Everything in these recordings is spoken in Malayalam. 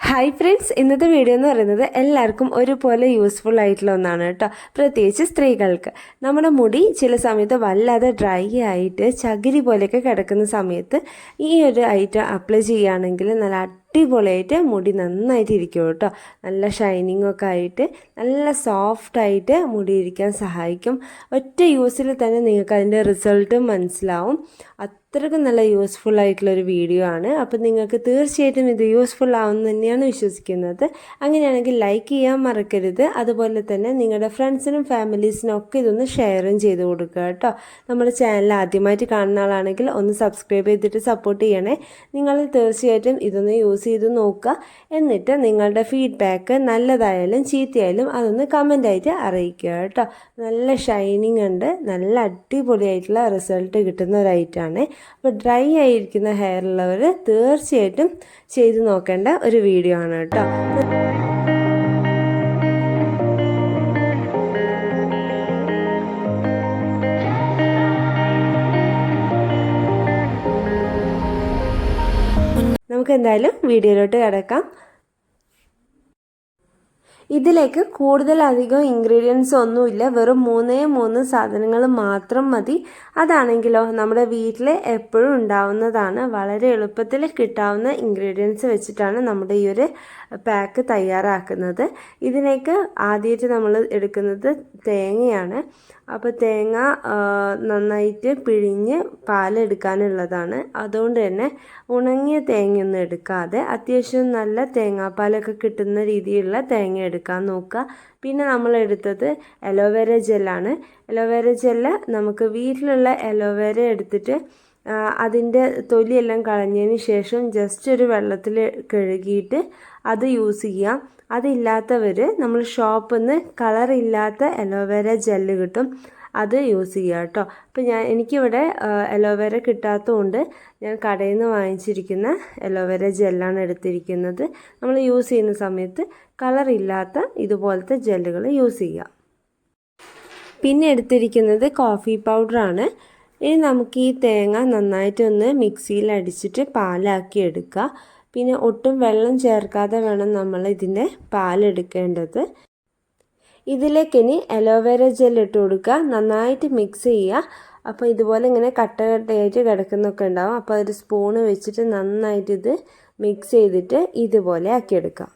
ഹായ് ഫ്രണ്ട്സ് ഇന്നത്തെ വീഡിയോ എന്ന് പറയുന്നത് എല്ലാവർക്കും ഒരുപോലെ യൂസ്ഫുൾ ആയിട്ടുള്ള ഒന്നാണ് കേട്ടോ. പ്രത്യേകിച്ച് സ്ത്രീകൾക്ക്. നമ്മുടെ മുടി ചില സമയത്ത് വല്ലാതെ ഡ്രൈ ആയിട്ട് ചകിരി പോലെയൊക്കെ കിടക്കുന്ന സമയത്ത് ഈ ഒരു ഐറ്റം അപ്ലൈ ചെയ്യുകയാണെങ്കിൽ നല്ല അടിപൊളിയായിട്ട് മുടി നന്നായിട്ട് ഇരിക്കും കേട്ടോ. നല്ല ഷൈനിങ് ഒക്കെ ആയിട്ട് നല്ല സോഫ്റ്റായിട്ട് മുടി ഇരിക്കാൻ സഹായിക്കും. ഒറ്റ യൂസിൽ തന്നെ നിങ്ങൾക്ക് അതിന്റെ റിസൾട്ടും മനസ്സിലാവും. അത്രയ്ക്കും നല്ല യൂസ്ഫുൾ ആയിട്ടുള്ള ഒരു വീഡിയോ ആണ്. അപ്പോൾ നിങ്ങൾക്ക് തീർച്ചയായിട്ടും ഇത് യൂസ്ഫുൾ ആവുമെന്ന് തന്നെയാണ് വിശ്വസിക്കുന്നത്. അങ്ങനെയാണെങ്കിൽ ലൈക്ക് ചെയ്യാൻ മറക്കരുത്. അതുപോലെ തന്നെ നിങ്ങളുടെ ഫ്രണ്ട്സിനും ഫാമിലീസിനും ഒക്കെ ഇതൊന്ന് ഷെയറും ചെയ്ത് കൊടുക്കുക കേട്ടോ. നമ്മുടെ ചാനൽ ആദ്യമായിട്ട് കാണുന്ന ആളാണെങ്കിൽ ഒന്ന് സബ്സ്ക്രൈബ് ചെയ്തിട്ട് സപ്പോർട്ട് ചെയ്യണേ. നിങ്ങൾ തീർച്ചയായിട്ടും ഇതൊന്ന് യൂസ് ചെയ്ത് നോക്കുക. എന്നിട്ട് നിങ്ങളുടെ ഫീഡ്ബാക്ക് നല്ലതായാലും ചീത്തയായാലും അതൊന്ന് കമന്റായിട്ട് അറിയിക്കുക കേട്ടോ. നല്ല ഷൈനിങ് ഉണ്ട്. നല്ല അടിപൊളിയായിട്ടുള്ള റിസൾട്ട് കിട്ടുന്ന ഒരു ഐറ്റമാണ് അപ്പോൾ ഡ്രൈ ആയിരിക്കുന്ന ഹെയർ ഉള്ളവർ തീർച്ചയായിട്ടും ചെയ്ത് നോക്കേണ്ട ഒരു വീഡിയോ ആണ് കേട്ടോ. നമുക്ക് എന്തായാലും വീഡിയോയിലോട്ട് കിടക്കാം. ഇതിലേക്ക് കൂടുതലധികം ഇൻഗ്രീഡിയൻസ് ഒന്നുമില്ല. വെറും മൂന്നേ മൂന്ന് സാധനങ്ങൾ മാത്രം മതി. അതാണെങ്കിലോ നമ്മുടെ വീട്ടിൽ എപ്പോഴും ഉണ്ടാവുന്നതാണ്. വളരെ എളുപ്പത്തിൽ കിട്ടാവുന്ന ഇൻഗ്രീഡിയൻസ് വെച്ചിട്ടാണ് നമ്മുടെ ഈ ഒരു പാക്ക് തയ്യാറാക്കുന്നത്. ഇതിലേക്ക് ആദ്യമായിട്ട് നമ്മൾ എടുക്കുന്നത് തേങ്ങയാണ്. അപ്പോൾ തേങ്ങ നന്നായിട്ട് പിഴിഞ്ഞ് പാലെടുക്കാനുള്ളതാണ് അതുകൊണ്ട് തന്നെ ഉണങ്ങിയ തേങ്ങയൊന്നും എടുക്കാതെ അത്യാവശ്യം നല്ല തേങ്ങാപ്പാലൊക്കെ കിട്ടുന്ന രീതിയിലുള്ള തേങ്ങ എടുക്കാൻ നോക്കുക. പിന്നെ നമ്മൾ എടുത്തത് അലോവേര ജെല്ലാണ്. അലോവേര ജെല്ല് നമുക്ക് വീട്ടിലുള്ള അലോവേര എടുത്തിട്ട് അതിന്റെ തൊലിയെല്ലാം കളഞ്ഞതിന് ശേഷം ജസ്റ്റ് ഒരു വെള്ളത്തിൽ കഴുകിയിട്ട് അത് യൂസ് ചെയ്യാം. അതില്ലാത്തവർ നമ്മൾ ഷോപ്പിൽ നിന്ന് കളറില്ലാത്ത അലോവേര ജെല്ല് കിട്ടും. അത് യൂസ് ചെയ്യുക കേട്ടോ. അപ്പോൾ ഞാൻ എനിക്കിവിടെ അലോവേര കിട്ടാത്തതുകൊണ്ട് ഞാൻ കടയിൽ നിന്ന് വാങ്ങിച്ചിരിക്കുന്ന അലോവേര ജെല്ലാണ് എടുത്തിരിക്കുന്നത്. നമ്മൾ യൂസ് ചെയ്യുന്ന സമയത്ത് കളറില്ലാത്ത ഇതുപോലത്തെ ജെല്ലുകൾ യൂസ് ചെയ്യുക പിന്നെ എടുത്തിരിക്കുന്നത് കോഫി പൗഡറാണ്. ഇനി നമുക്ക് ഈ തേങ്ങ നന്നായിട്ടൊന്ന് മിക്സിയിൽ അടിച്ചിട്ട് പാലാക്കി എടുക്കുക പിന്നെ ഒട്ടും വെള്ളം ചേർക്കാതെ വേണം നമ്മൾ ഇതിന്റെ പാലെടുക്കേണ്ടത്. ഇതിലേക്ക് ഇനി അലോവേര ജെൽ ഇട്ട് കൊടുക്കുക. നന്നായിട്ട് മിക്സ് ചെയ്യുക. അപ്പോൾ ഇതുപോലെ ഇങ്ങനെ കട്ട കട്ടയായിട്ട് കിടക്കുന്നൊക്കെ ഉണ്ടാവും. അപ്പോൾ ഒരു സ്പൂണ് വെച്ചിട്ട് നന്നായിട്ട് ഇത് മിക്സ് ചെയ്തിട്ട് ഇതുപോലെ ആക്കിയെടുക്കാം.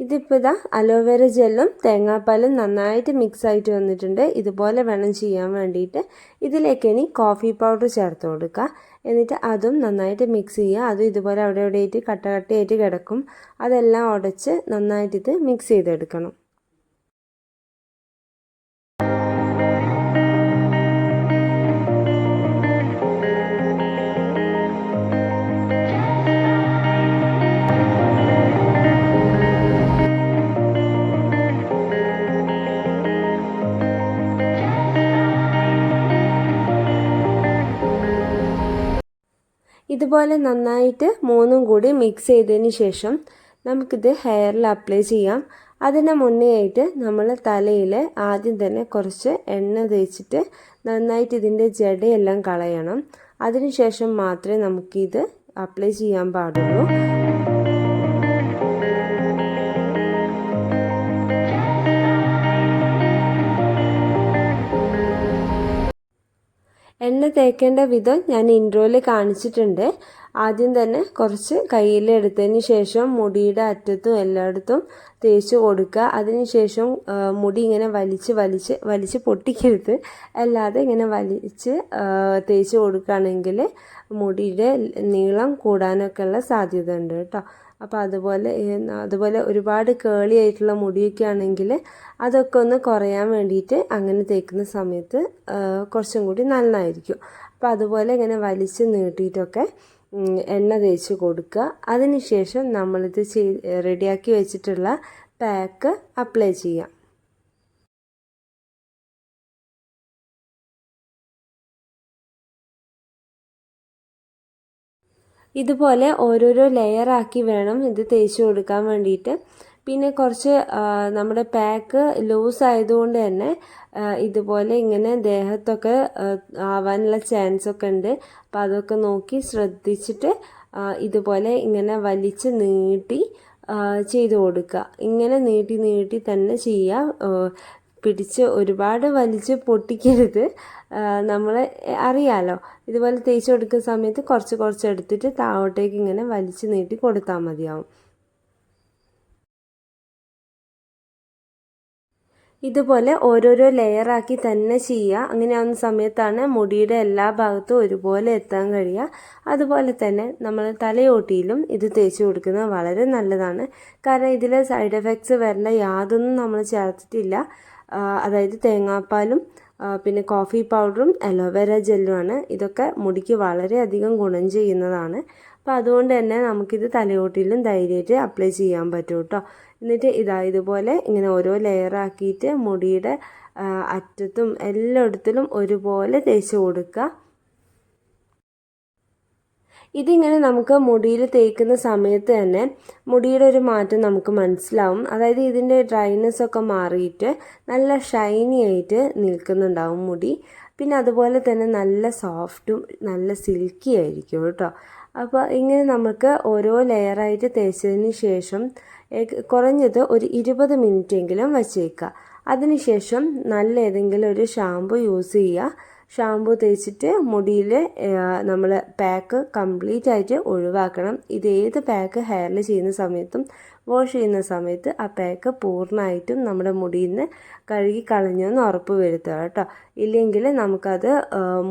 ഇതിപ്പോൾ ഇതാ അലോവേര ജെല്ലും തേങ്ങാപ്പാലും നന്നായിട്ട് മിക്സ് ആയിട്ട് വന്നിട്ടുണ്ട്. ഇതുപോലെ വേണം ചെയ്യാൻ വേണ്ടിയിട്ട്. ഇതിലേക്ക് ഇനി കോഫി പൗഡർ ചേർത്ത് കൊടുക്കുക എന്നിട്ട് അതും നന്നായിട്ട് മിക്സ് ചെയ്യുക. അതും ഇതുപോലെ അവിടെ എവിടെയായിട്ട് കട്ട കട്ടയായിട്ട് കിടക്കും. അതെല്ലാം ഉടച്ച് നന്നായിട്ട് ഇത് മിക്സ് ചെയ്തെടുക്കണം. ഇതുപോലെ നന്നായിട്ട് മൂന്നും കൂടി മിക്സ് ചെയ്തതിന് ശേഷം നമുക്കിത് ഹെയറിൽ അപ്ലൈ ചെയ്യാം. അതിന് മുന്നേ ആയിട്ട് നമ്മൾ തലയിൽ ആദ്യം തന്നെ കുറച്ച് എണ്ണ തേച്ചിട്ട് നന്നായിട്ട് ഇതിന്റെ ജടയെല്ലാം കളയണം. അതിനുശേഷം മാത്രമേ നമുക്കിത് അപ്ലൈ ചെയ്യാൻ പാടുള്ളൂ. എണ്ണ തേക്കേണ്ട വിധം ഞാൻ ഇൻട്രോയിൽ കാണിച്ചിട്ടുണ്ട്. ആദ്യം തന്നെ കുറച്ച് കയ്യിൽ എടുത്തതിന് ശേഷം മുടിയുടെ അറ്റത്തും എല്ലായിടത്തും തേച്ച് കൊടുക്കുക. അതിനുശേഷം മുടി ഇങ്ങനെ വലിച്ച് വലിച്ച് വലിച്ച് പൊട്ടിക്കരുത്. അല്ലാതെ ഇങ്ങനെ വലിച്ച് തേച്ച് കൊടുക്കുകയാണെങ്കിൽ മുടിയുടെ നീളം കൂടാനൊക്കെ ഉള്ള സാധ്യത ഉണ്ട് കേട്ടോ. അപ്പോൾ അതുപോലെ അതുപോലെ ഒരുപാട് കേളി ആയിട്ടുള്ള മുടിയൊക്കെ ആണെങ്കിൽ അതൊക്കെ ഒന്ന് കുറയാൻ വേണ്ടിയിട്ട് അങ്ങനെ തേക്കുന്ന സമയത്ത് കുറച്ചും കൂടി നന്നായിരിക്കും. അപ്പോൾ അതുപോലെ ഇങ്ങനെ വലിച്ച് നീട്ടിയിട്ടൊക്കെ എണ്ണ തേച്ച് കൊടുക്കുക. അതിനുശേഷം നമ്മളിത് ചെയ് റെഡിയാക്കി വെച്ചിട്ടുള്ള പാക്ക് അപ്ലൈ ചെയ്യാം ഇതുപോലെ ഓരോരോ ലെയറാക്കി വേണം ഇത് തേച്ച് കൊടുക്കാൻ വേണ്ടിയിട്ട്. പിന്നെ കുറച്ച് നമ്മുടെ പാക്ക് ലൂസ് ആയതുകൊണ്ട് തന്നെ ഇതുപോലെ ഇങ്ങനെ ദേഹത്തൊക്കെ ആവാനുള്ള ചാൻസ് ഒക്കെ ഉണ്ട്. അപ്പോൾ അതൊക്കെ നോക്കി ശ്രദ്ധിച്ചിട്ട് ഇതുപോലെ ഇങ്ങനെ വലിച്ച് നീട്ടി ചെയ്തു കൊടുക്കുക. ഇങ്ങനെ നീട്ടി നീട്ടി തന്നെ ചെയ്യുക പിടിച്ച് ഒരുപാട് വലിച്ച് പൊട്ടിക്കരുത്. നമ്മൾ അറിയാലോ. ഇതുപോലെ തേച്ച് കൊടുക്കുന്ന സമയത്ത് കുറച്ച് കുറച്ച് എടുത്തിട്ട് താഴോട്ടേക്ക് ഇങ്ങനെ വലിച്ച് നീട്ടി കൊടുത്താൽ മതിയാവും. ഇതുപോലെ ഓരോരോ ലെയറാക്കി തന്നെ ചെയ്യുക. അങ്ങനെയാവുന്ന സമയത്താണ് മുടിയുടെ എല്ലാ ഭാഗത്തും ഒരുപോലെ എത്താൻ കഴിയുക. അതുപോലെ തന്നെ നമ്മൾ തലയോട്ടിയിലും ഇത് തേച്ച് കൊടുക്കുന്നത് വളരെ നല്ലതാണ്. കാരണം ഇതിൽ സൈഡ് എഫക്ട്സ് വരേണ്ട യാതൊന്നും നമ്മൾ ചേർത്തിട്ടില്ല. അതായത് തേങ്ങാപ്പാലും പിന്നെ കോഫി പൗഡറും അലോവേര ജെല്ലുമാണ് ഇതൊക്കെ മുടിക്ക് വളരെയധികം ഗുണം ചെയ്യുന്നതാണ്. അപ്പോൾ അതുകൊണ്ട് തന്നെ നമുക്കിത് തലയോട്ടിലും ധൈര്യമായിട്ട് അപ്ലൈ ചെയ്യാൻ പറ്റും കേട്ടോ എന്നിട്ട് ഇതാ ഇതുപോലെ ഇങ്ങനെ ഓരോ ലെയറാക്കിയിട്ട് മുടിയുടെ അറ്റത്തും എല്ലായിടത്തിലും ഒരുപോലെ തേച്ച് കൊടുക്കുക. ഇതിങ്ങനെ നമുക്ക് മുടിയിൽ തേക്കുന്ന സമയത്ത് തന്നെ മുടിയുടെ ഒരു മാറ്റം നമുക്ക് മനസ്സിലാവും. അതായത് ഇതിന്റെ ഡ്രൈനെസ് ഒക്കെ മാറിയിട്ട് നല്ല ഷൈനി ആയിട്ട് നിൽക്കുന്നുണ്ടാവും മുടി. പിന്നെ അതുപോലെ തന്നെ നല്ല സോഫ്റ്റും നല്ല സിൽക്കി ആയിരിക്കും കേട്ടോ. അപ്പോൾ ഇങ്ങനെ നമുക്ക് ഓരോ ലെയറായിട്ട് തേച്ചതിന് ശേഷം കുറഞ്ഞത് ഒരു ഇരുപത് മിനിറ്റെങ്കിലും വച്ചേക്കുക. അതിനുശേഷം നല്ല ഏതെങ്കിലും ഒരു ഷാമ്പു യൂസ് ചെയ്യുക. ഷാമ്പു തേച്ചിട്ട് മുടിയിൽ നമ്മൾ പാക്ക് കംപ്ലീറ്റ് ആയിട്ട് ഒഴിവാക്കണം. ഇത് ഏത് പാക്ക് ഹെയറിൽ ചെയ്യുന്ന സമയത്തും വാഷ് ചെയ്യുന്ന സമയത്ത് ആ പാക്ക് പൂർണമായിട്ടും നമ്മുടെ മുടിയിൽ നിന്ന് കഴുകി കളഞ്ഞെന്ന് ഉറപ്പ് വരുത്തുക കേട്ടോ. ഇല്ലെങ്കിൽ നമുക്കത്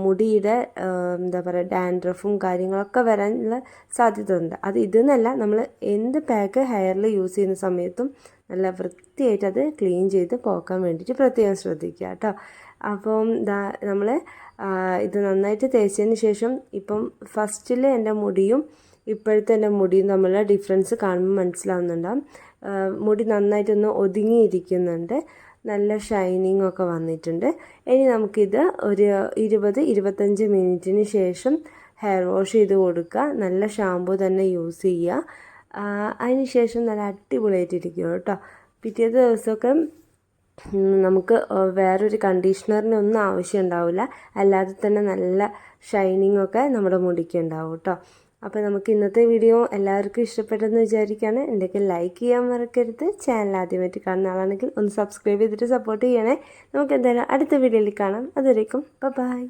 മുടിയുടെ എന്താ പറയുക ഡാൻഡ്രഫും കാര്യങ്ങളൊക്കെ വരാനുള്ള സാധ്യത ഉണ്ട് അത് ഇതെന്നല്ല നമ്മൾ എന്ത് പാക്ക് ഹെയറിൽ യൂസ് ചെയ്യുന്ന സമയത്തും നല്ല വൃത്തിയായിട്ട് അത് ക്ലീൻ ചെയ്ത് പോക്കാൻ വേണ്ടിയിട്ട് പ്രത്യേകം ശ്രദ്ധിക്കുക കേട്ടോ. അപ്പം ദാ നമ്മൾ ഇത് നന്നായിട്ട് തേച്ചതിന് ശേഷം ഇപ്പം ഫസ്റ്റിൽ എന്റെ മുടിയും ഇപ്പോഴത്തെ എന്റെ മുടിയും തമ്മിലുള്ള ഡിഫറൻസ് കാണുമ്പോൾ മനസ്സിലാവുന്നുണ്ടാവും മുടി നന്നായിട്ടൊന്ന് ഒതുങ്ങിയിരിക്കുന്നുണ്ട്. നല്ല ഷൈനിങ് ഒക്കെ വന്നിട്ടുണ്ട്. ഇനി നമുക്കിത് ഒരു ഇരുപത് ഇരുപത്തഞ്ച് മിനിറ്റിന് ശേഷം ഹെയർ വാഷ് ചെയ്ത് കൊടുക്കുക. നല്ല ഷാമ്പു തന്നെ യൂസ് ചെയ്യുക. അതിന് ശേഷം നല്ല അടിപൊളിയായിട്ടിരിക്കും കേട്ടോ. പിറ്റേത്തെ ദിവസമൊക്കെ നമുക്ക് വേറൊരു കണ്ടീഷണറിന് ഒന്നും ആവശ്യം ഉണ്ടാവില്ല അല്ലാതെ തന്നെ നല്ല ഷൈനിങ് ഒക്കെ നമ്മുടെ മുടിക്ക് ഉണ്ടാവും കേട്ടോ അപ്പോൾ നമുക്ക് ഇന്നത്തെ വീഡിയോ എല്ലാവർക്കും ഇഷ്ടപ്പെട്ടെന്ന് വിചാരിക്കുകയാണ് എന്തൊക്കെ ലൈക്ക് ചെയ്യാൻ മറക്കരുത്. ചാനൽ ആദ്യമായിട്ട് കാണുന്ന ആളാണെങ്കിൽ ഒന്ന് സബ്സ്ക്രൈബ് ചെയ്തിട്ട് സപ്പോർട്ട് ചെയ്യണേ. നമുക്ക് എന്തായാലും അടുത്ത വീഡിയോയിൽ കാണാം. അതുവരേക്കും ബൈ